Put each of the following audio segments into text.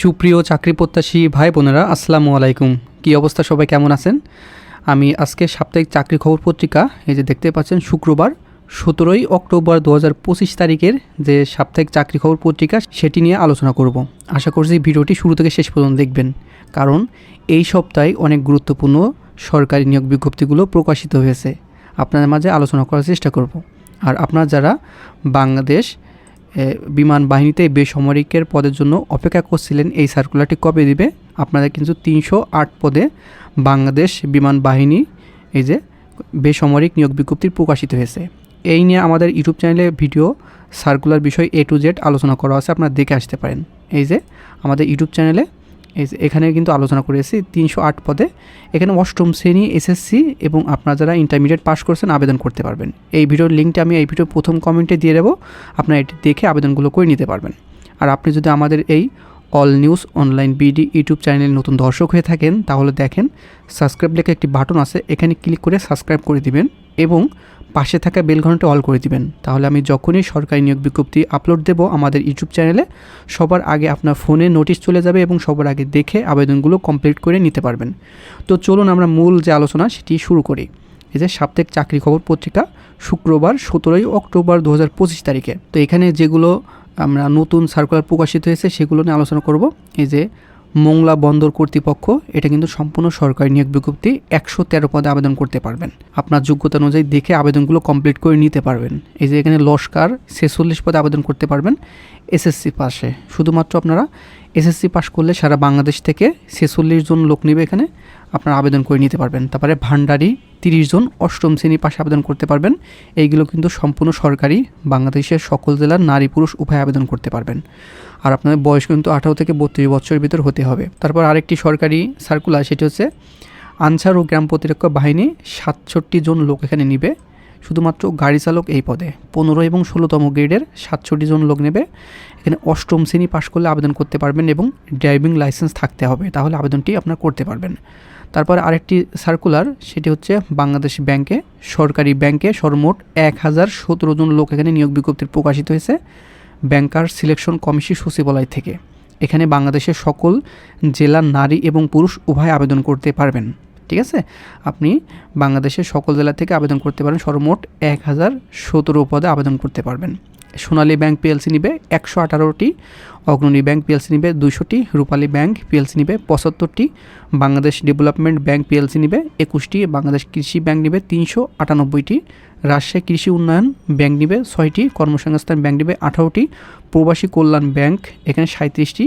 সুপ্রিয় চাকরি প্রত্যাশী ভাই বোনেরা, আসসালামু আলাইকুম। কী অবস্থা? সবাই কেমন আছেন? আমি আজকে সাপ্তাহিক চাকরি খবর পত্রিকা, এই যে দেখতে পাচ্ছেন, শুক্রবার, সতেরোই অক্টোবর দু হাজার পঁচিশ তারিখের যে সাপ্তাহিক চাকরি খবর পত্রিকা, সেটি নিয়ে আলোচনা করব। আশা করছি ভিডিওটি শুরু থেকে শেষ পর্যন্ত দেখবেন। কারণ এই সপ্তাহে অনেক গুরুত্বপূর্ণ সরকারি নিয়োগ বিজ্ঞপ্তিগুলো প্রকাশিত হয়েছে। আপনাদের মাঝে আলোচনা করার চেষ্টা করব। আর আপনারা যারা বাংলাদেশ বিমান বাহিনীতে বেসামরিকের পদের জন্য অপেক্ষা করছিলেন এই সার্কুলারটি কবে দিবে? আপনাদের কিন্তু তিনশো আট পদে বাংলাদেশ বিমান বাহিনী, এই যে, বেসামরিক নিয়োগ বিজ্ঞপ্তি প্রকাশিত হয়েছে। এই নিয়ে আমাদের ইউটিউব চ্যানেলে ভিডিও সার্কুলার বিষয় এ টু জেড আলোচনা করা আছে, আপনারা দেখে আসতে পারেন। এই যে, আমাদের ইউটিউব চ্যানেলে এখানে কিন্তু আলোচনা করেছি তিনশো আট পদে। এখানে অষ্টম শ্রেণি, এসএসসি এবং আপনারা যারা ইন্টারমিডিয়েট পাস করছেন আবেদন করতে পারবেন। এই ভিডিওর লিঙ্কটা আমি এই ভিডিওর প্রথম কমেন্টে দিয়ে দেবো। আপনারা এটি দেখে আবেদনগুলো করে নিতে পারবেন। আর আপনি যদি আমাদের এই all news online BD YouTube চ্যানেলে নতুন দর্শক হয়ে থাকেন, তাহলে দেখেন সাবস্ক্রাইব লেখা একটি বাটন আছে। এখানে ক্লিক করে সাবস্ক্রাইব করে দিবেন এবং পাশে থাকা বেল ঘণ্টা অল করে দিবেন। তাহলে আমি যখনই সরকারি নিয়োগ বিজ্ঞপ্তি আপলোড দেব আমাদের ইউটিউব চ্যানেলে সবার আগে আপনার ফোনে নোটিশ চলে যাবে এবং সবার আগে দেখে আবেদনগুলো কমপ্লিট করে নিতে পারবেন। তো চলুন আমরা মূল যে আলোচনা, সেটি শুরু করি। এই যে সাপ্তাহিক চাকরি খবর পত্রিকা, শুক্রবার সতেরোই অক্টোবর দু হাজার পঁচিশ তারিখে। তো এখানে যেগুলো আমরা নতুন সার্কুলার প্রকাশিত হয়েছে, সেগুলো নিয়ে আলোচনা করব। এই যে মোংলা বন্দর কর্তৃপক্ষ এটা কিন্তু সম্পূর্ণ সরকারি নিয়োগ বিজ্ঞপ্তি একশো তেরো পদে আবেদন করতে পারবেন। আপনার যোগ্যতা অনুযায়ী দেখে আবেদনগুলো কমপ্লিট করে নিতে পারবেন। এই যে এখানে লস্কার ছেচল্লিশ পদে আবেদন করতে পারবেন। এসএসসি পাশে। শুধুমাত্র আপনারা এসএসসি পাস করলে সারা বাংলাদেশ থেকে ছেচল্লিশ জন লোক নেবে এখানে। আপনারা আবেদন করে নিতে পারবেন। তারপরে ভান্ডারি তিরিশ জন, অষ্টম শ্রেণি পাশে আবেদন করতে পারবেন। এইগুলো কিন্তু সম্পূর্ণ সরকারি, বাংলাদেশের সকল জেলার নারী পুরুষ উভয় আবেদন করতে পারবেন। আর আপনাদের বয়স কিন্তু আঠারো থেকে বত্রিশ বছরের ভিতর হতে হবে। তারপর আরেকটি সরকারি সার্কুলার সেটি হচ্ছে আনসার ও গ্রাম প্রতিরক্ষা বাহিনী সাতষট্টি জন লোক এখানে নিবে। শুধুমাত্র গাড়ি চালক এই পদে। পনেরো এবং ষোলোতম গ্রেডের সাতষট্টি জন লোক নেবে। এখানে অষ্টম শ্রেণি পাশ করলে আবেদন করতে পারবেন এবং ড্রাইভিং লাইসেন্স থাকতে হবে, তাহলে আবেদনটি আপনার করতে পারবেন। তারপর আরেকটি সার্কুলার সেটি হচ্ছে বাংলাদেশ ব্যাংকে, সরকারি ব্যাংকে সর্বমোট এক হাজার সতেরো জন লোক এখানে নিয়োগ বিজ্ঞপ্তি প্রকাশিত হয়েছে ব্যাংকার সিলেকশন কমিশন সচিবালয় থেকে। এখানে বাংলাদেশের সকল জেলার নারী এবং পুরুষ উভয় আবেদন করতে পারবেন। ঠিক আছে? আপনি বাংলাদেশের সকল জেলা থেকে আবেদন করতে পারেন, সর্বমোট এক হাজার সতেরো পদে আবেদন করতে পারবেন। সোনালী ব্যাংক পিএলসি নিবে একশো আঠারোটি, অগ্রণী ব্যাংক পিএলসি নিবে দুশোটি রূপালী ব্যাংক পিএলসি নিবে পঁচাত্তরটি, বাংলাদেশ ডেভেলপমেন্ট ব্যাংক পিএলসি নিবে একুশটি, বাংলাদেশ কৃষি ব্যাংক নিবে তিনশো আটানব্বইটি, রাজশাহী কৃষি উন্নয়ন ব্যাংক নিবে ছয়টি, কর্মসংস্থান ব্যাংক নিবে আঠারোটি, প্রবাসী কল্যাণ ব্যাংক এখানে সাঁত্রিশটি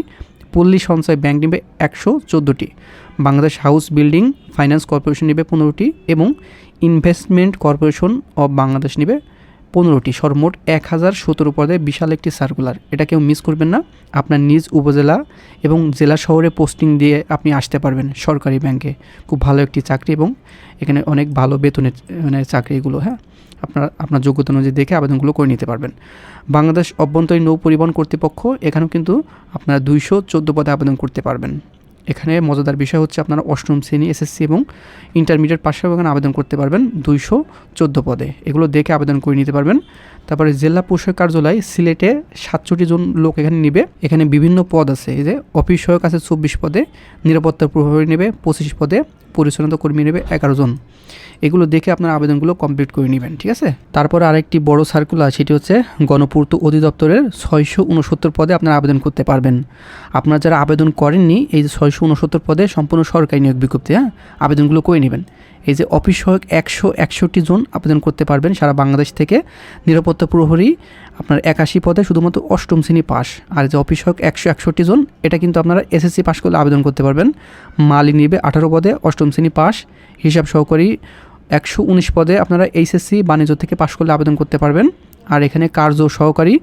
পল্লী সঞ্চয় ব্যাংক নিবে একশো চোদ্দোটি। Bangladesh house building finance corporation নেবে পনেরোটি এবং ইনভেস্টমেন্ট কর্পোরেশন অব বাংলাদেশ নেবে পনেরোটি সর্বমোট এক হাজার সতেরো পদে বিশাল একটি সার্কুলার এটা কেউ মিস করবেন না। আপনার নিজ উপজেলা এবং জেলা শহরে পোস্টিং দিয়ে আপনি আসতে পারবেন সরকারি ব্যাংকে খুব ভালো একটি চাকরি এবং এখানে অনেক ভালো বেতনের মানে চাকরিগুলো হ্যাঁ? আপনার আপনার যোগ্যতা অনুযায়ী দেখে আবেদনগুলো করে নিতে পারবেন। বাংলাদেশ অভ্যন্তরীণ নৌ পরিবহন কর্তৃপক্ষ এখানেও কিন্তু আপনারা দুইশো চোদ্দ পদে আবেদন করতে পারবেন। এখানে মজাদার বিষয় হচ্ছে আপনারা অষ্টম শ্রেণি, এসএসসি এবং ইন্টারমিডিয়েট পাশে এখানে আবেদন করতে পারবেন দুইশো চোদ্দ পদে। এগুলো দেখে আবেদন করে নিতে পারবেন। তারপরে জেলা পোষক কার্যালয়, সিলেটে সাতষট্টি জন লোক এখানে নেবে। এখানে বিভিন্ন পদ আছে, এই যে অফিস সহায়ক আছে চব্বিশ পদে নিরাপত্তা প্রভাবে নেবে পঁচিশ পদে পরিচ্ছন্নতা কর্মী নেবে এগারো জন। এগুলো দেখে আপনার আবেদনগুলো কমপ্লিট করে নেবেন, ঠিক আছে? তারপরে আরেকটি বড় সার্কুলার সেটি হচ্ছে গণপূর্ত অধিদপ্তরের ছয়শো উনসত্তর পদে আপনারা আবেদন করতে পারবেন। আপনারা যারা আবেদন করেননি, এই যে ছয়শো উনসত্তর পদে সম্পূর্ণ সরকারি নিয়োগ বিজ্ঞপ্তি হ্যাঁ? আবেদনগুলো করে নেবেন। এই যে অফিস সহায়ক একশো একষট্টি জন আবেদন করতে পারবেন সারা বাংলাদেশ থেকে। নিরাপত্তা প্রহরী আপনার একাশি পদে শুধুমাত্র অষ্টম শ্রেণি পাস। আর যে অফিস সহায়ক একশো একষট্টি জন, এটা কিন্তু আপনারা এসএসসি পাস করলে আবেদন করতে পারবেন। মালি নিবে আঠারো পদে, অষ্টম শ্রেণি পাস, হিসাব সহকারী একশো উনিশ পদে আপনারা এইচএসসি বাণিজ্য থেকে পাশ করলে আবেদন করতে পারবেন। আর এখানে কার্য সহকারী,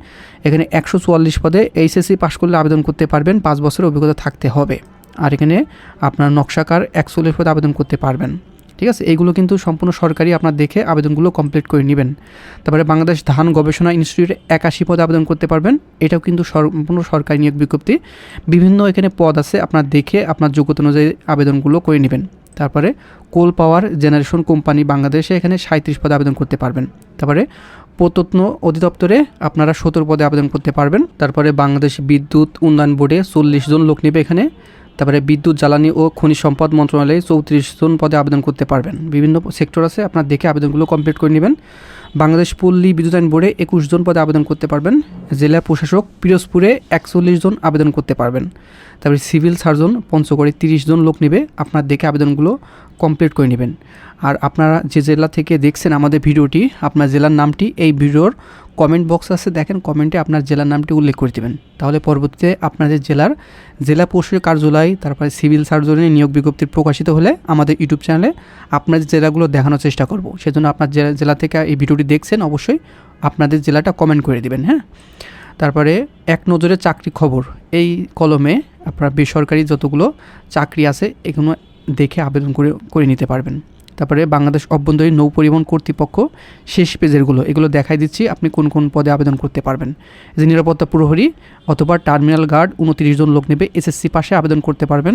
এখানে একশো চুয়াল্লিশ পদে এইচএসসি পাশ করলে আবেদন করতে পারবেন, পাঁচ বছরের অভিজ্ঞতা থাকতে হবে। আর এখানে আপনার নকশাকার একচল্লিশ পদে আবেদন করতে পারবেন। ঠিক আছে? এইগুলো কিন্তু সম্পূর্ণ সরকারি আপনার দেখে আবেদনগুলো কমপ্লিট করে নেবেন। তারপরে বাংলাদেশ ধান গবেষণা ইনস্টিটিউটে একাশি পদে আবেদন করতে পারবেন। এটাও কিন্তু সম্পূর্ণ সরকারি নিয়োগ বিজ্ঞপ্তি। বিভিন্ন এখানে পদ আছে, আপনার দেখে, আপনার যোগ্যতা অনুযায়ী আবেদনগুলো করে নেবেন। তারপরে কোল পাওয়ার জেনারেশন কোম্পানি বাংলাদেশে এখানে সাঁত্রিশ পদে আবেদন করতে পারবেন। তারপরে প্রত্যত্ন অধিদপ্তরে আপনারা সতেরো পদে আবেদন করতে পারবেন। তারপরে বাংলাদেশ বিদ্যুৎ উন্নয়ন বোর্ডে চল্লিশ জন লোক নেবে এখানে। তারপরে বিদ্যুৎ, জ্বালানি ও খনিজ সম্পদ মন্ত্রণালয়ে চৌত্রিশ জন পদে আবেদন করতে পারবেন। বিভিন্ন সেক্টর আছে, আপনার দেখে আবেদনগুলো কমপ্লিট করে নেবেন। বাংলাদেশ পল্লী বিদ্যুতায়ন বোর্ডে একুশ জন পদে আবেদন করতে পারবেন। জেলা প্রশাসক পিরোজপুরে একচল্লিশ জন আবেদন করতে পারবেন। তারপরে সিভিল সার্জন পঞ্চগড়ে তিরিশ জন লোক নেবে। আপনার দেখে আবেদনগুলো কমপ্লিট করে নেবেন। আর আপনারা যে জেলা থেকে দেখছেন আমাদের ভিডিওটি, আপনার জেলার নামটি এই ভিডিওর কমেন্ট বক্স আছে, দেখেন কমেন্টে আপনার জেলার নামটি উল্লেখ করে দেবেন। তাহলে পরবর্তীতে আপনাদের জেলার জেলা পরিষদের কার্যালয়, তারপরে সিভিল সার্জনের নিয়োগ বিজ্ঞপ্তি প্রকাশিত হলে আমাদের ইউটিউব চ্যানেলে আপনাদের জেলাগুলো দেখানোর চেষ্টা করব। সেজন্য আপনার জেলা জেলা থেকে এই ভিডিওটি দেখছেন, অবশ্যই আপনাদের জেলাটা কমেন্ট করে দিবেন হ্যাঁ? তারপরে এক নজরে চাকরি খবর। এই কলমে আপনার বেসরকারি যতগুলো চাকরি আছে, এগুলো দেখে আবেদন করে করে নিতে পারবেন। তারপরে বাংলাদেশ অভ্যন্তরীণ নৌ পরিবহন কর্তৃপক্ষ শেষ পেজেরগুলো এগুলো দেখাই দিচ্ছি, আপনি কোন কোন পদে আবেদন করতে পারবেন। যে নিরাপত্তা প্রহরী অথবা টার্মিনাল গার্ড, উনত্রিশ জন লোক নেবে এসএসসি পাশে আবেদন করতে পারবেন।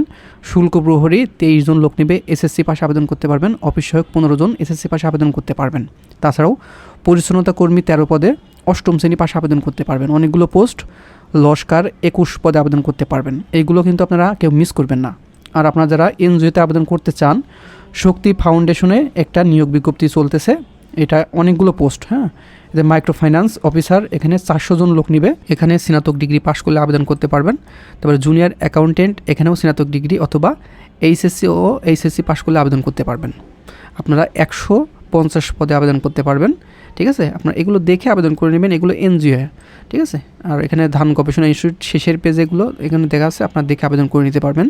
শুল্ক প্রহরী তেইশ জন লোক নেবে এসএসসি পাশে আবেদন করতে পারবেন। অফিস সহায়ক পনেরো জন এসএসসি পাশে আবেদন করতে পারবেন। তাছাড়াও পরিচ্ছন্নতা কর্মী তেরো পদে অষ্টম শ্রেণি পাশে আবেদন করতে পারবেন। অনেকগুলো পোস্ট, লস্কার একুশ পদে আবেদন করতে পারবেন। এইগুলো কিন্তু আপনারা কেউ মিস করবেন না। আর আপনারা যারা এনজিওতে আবেদন করতে চান শক্তি ফাউন্ডেশনে একটা নিয়োগ বিজ্ঞপ্তি চলতেছে। এটা অনেকগুলো পোস্ট হ্যাঁ? এদের মাইক্রো ফাইন্যান্স অফিসার, এখানে চারশো জন লোক নিবে। এখানে স্নাতক ডিগ্রি পাশ করলে আবেদন করতে পারবেন। তারপরে জুনিয়র অ্যাকাউন্টেন্ট, এখানেও স্নাতক ডিগ্রি অথবা এইচএসসি ও এইচএসসি পাশ করলে আবেদন করতে পারবেন। আপনারা একশো পঞ্চাশ পদে আবেদন করতে পারবেন, ঠিক আছে? আপনার এগুলো দেখে আবেদন করে নেবেন, এগুলো এনজিও, ঠিক আছে? আর এখানে ধান গবেষণা ইনস্টিটিউট শেষের পেজে এগুলো এখানে দেখা আছে, আপনার দেখে আবেদন করে নিতে পারবেন।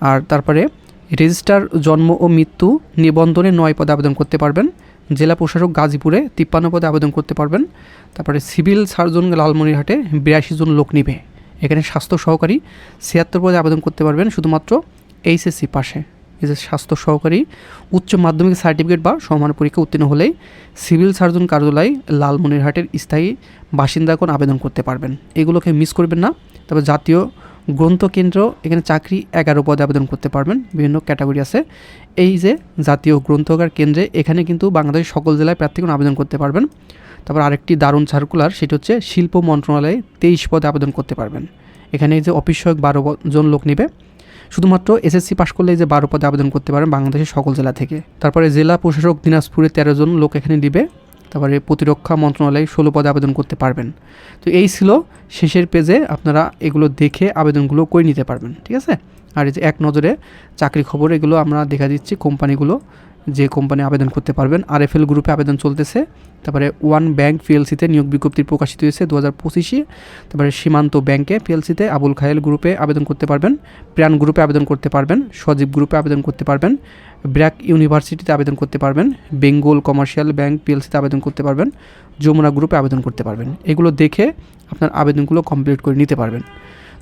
আর তারপরে রেজিস্টার জন্ম ও মৃত্যু নিবন্ধনে নয় পদে আবেদন করতে পারবেন। জেলা প্রশাসক গাজীপুরে তিপ্পান্ন পদে আবেদন করতে পারবেন। তারপরে সিভিল সার্জন লালমনিরহাটে বিরাশি জন লোক নিবে। এখানে স্বাস্থ্য সহকারী ছিয়াত্তর পদে আবেদন করতে পারবেন। শুধুমাত্র এইচএসসি পাশে। যে স্বাস্থ্য সহকারী, উচ্চ মাধ্যমিক সার্টিফিকেট বা সমান পরীক্ষা উত্তীর্ণ হলেই সিভিল সার্জন কার্যালয় লালমনিরহাটের স্থায়ী বাসিন্দাগণ আবেদন করতে পারবেন। এগুলোকে মিস করবেন না। তবে জাতীয় গ্রন্থকেন্দ্র এখানে চাকরি এগারো পদে আবেদন করতে পারবেন। বিভিন্ন ক্যাটাগরি আছে। এই যে জাতীয় গ্রন্থাগার কেন্দ্রে, এখানে কিন্তু বাংলাদেশের সকল জেলায় প্রার্থীগণ আবেদন করতে পারবেন। তারপর আরেকটি দারুণ সার্কুলার সেটি হচ্ছে শিল্প মন্ত্রণালয়ে তেইশ পদে আবেদন করতে পারবেন। এখানে যে অফিস সহায়ক বারো জন লোক নেবে। শুধুমাত্র এসএসসি পাশ করলে যে বারো পদে আবেদন করতে পারেন বাংলাদেশের সকল জেলা থেকে। তারপরে জেলা প্রশাসক দিনাজপুরে তেরো জন লোক এখানে দিবে। তারপরে প্রতিরক্ষা মন্ত্রণালয়ে ষোলো পদে আবেদন করতে পারবেন। তো এই ছিল শেষের পেজে আপনারা এগুলো দেখে আবেদনগুলো করে নিতে পারবেন, ঠিক আছে? আর এই যে এক নজরে চাকরি খবর, এগুলো আমরা দেখা দিচ্ছি কোম্পানিগুলো। যে কোম্পানি আবেদন করতে পারবেন, আরএফএল গ্রুপে আবেদন চলতেছে। তারপরে ওয়ান ব্যাংক পিএলসিতে নিয়োগ বিজ্ঞপ্তি প্রকাশিত হয়েছে দু হাজার পঁচিশে। তারপরে সীমান্ত ব্যাংকে পিএলসিতে আবুল খায়েল গ্রুপে আবেদন করতে পারবেন, প্রাণ গ্রুপে আবেদন করতে পারবেন, সজীব গ্রুপে আবেদন করতে পারবেন, ব্র্যাক ইউনিভার্সিটিতে আবেদন করতে পারবেন, বেঙ্গল কমার্শিয়াল ব্যাংক পিএলসিতে আবেদন করতে পারবেন, যমুনা গ্রুপে আবেদন করতে পারবেন। এগুলো দেখে আপনার আবেদনগুলো কমপ্লিট করে নিতে পারবেন।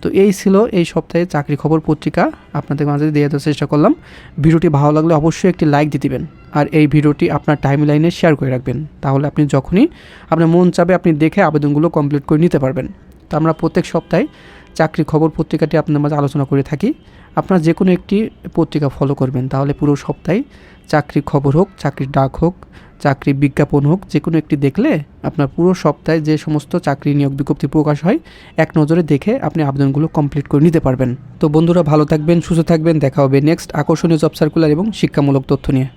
তো এই ছিল এই সপ্তাহে চাকরি খবর পত্রিকা। আপনাদের মাঝে দিয়ে দেওয়ার চেষ্টা করলাম। ভিডিওটি ভালো লাগলে অবশ্যই একটি লাইক দিয়ে দেবেন। আর এই ভিডিওটি আপনার টাইম লাইনে শেয়ার করে রাখবেন। তাহলে আপনি যখনই আপনার মন চাবে আপনি দেখে আবেদনগুলো কমপ্লিট করে নিতে পারবেন। তো আমরা প্রত্যেক সপ্তাহে চাকরি খবর পত্রিকাটি আপনাদের মাঝে আলোচনা করে থাকি। আপনারা যে কোনো একটি পত্রিকা ফলো করবেন। তাহলে পুরো সপ্তাহে চাকরি খবর হোক, চাকরির ডাক হোক, চাকরি বিজ্ঞাপন হোক, যে কোনো একটি দেখলে আপনার পুরো সপ্তাহে যে সমস্ত চাকরি নিয়োগ বিজ্ঞপ্তি প্রকাশ হয়, এক নজরে দেখে আপনি আবেদনগুলো কমপ্লিট করে নিতে পারবেন। তো বন্ধুরা ভালো থাকবেন, সুস্থ থাকবেন, দেখা হবে নেক্সট আকর্ষণীয় জব সার্কুলার এবং শিক্ষামূলক তথ্য নিয়ে।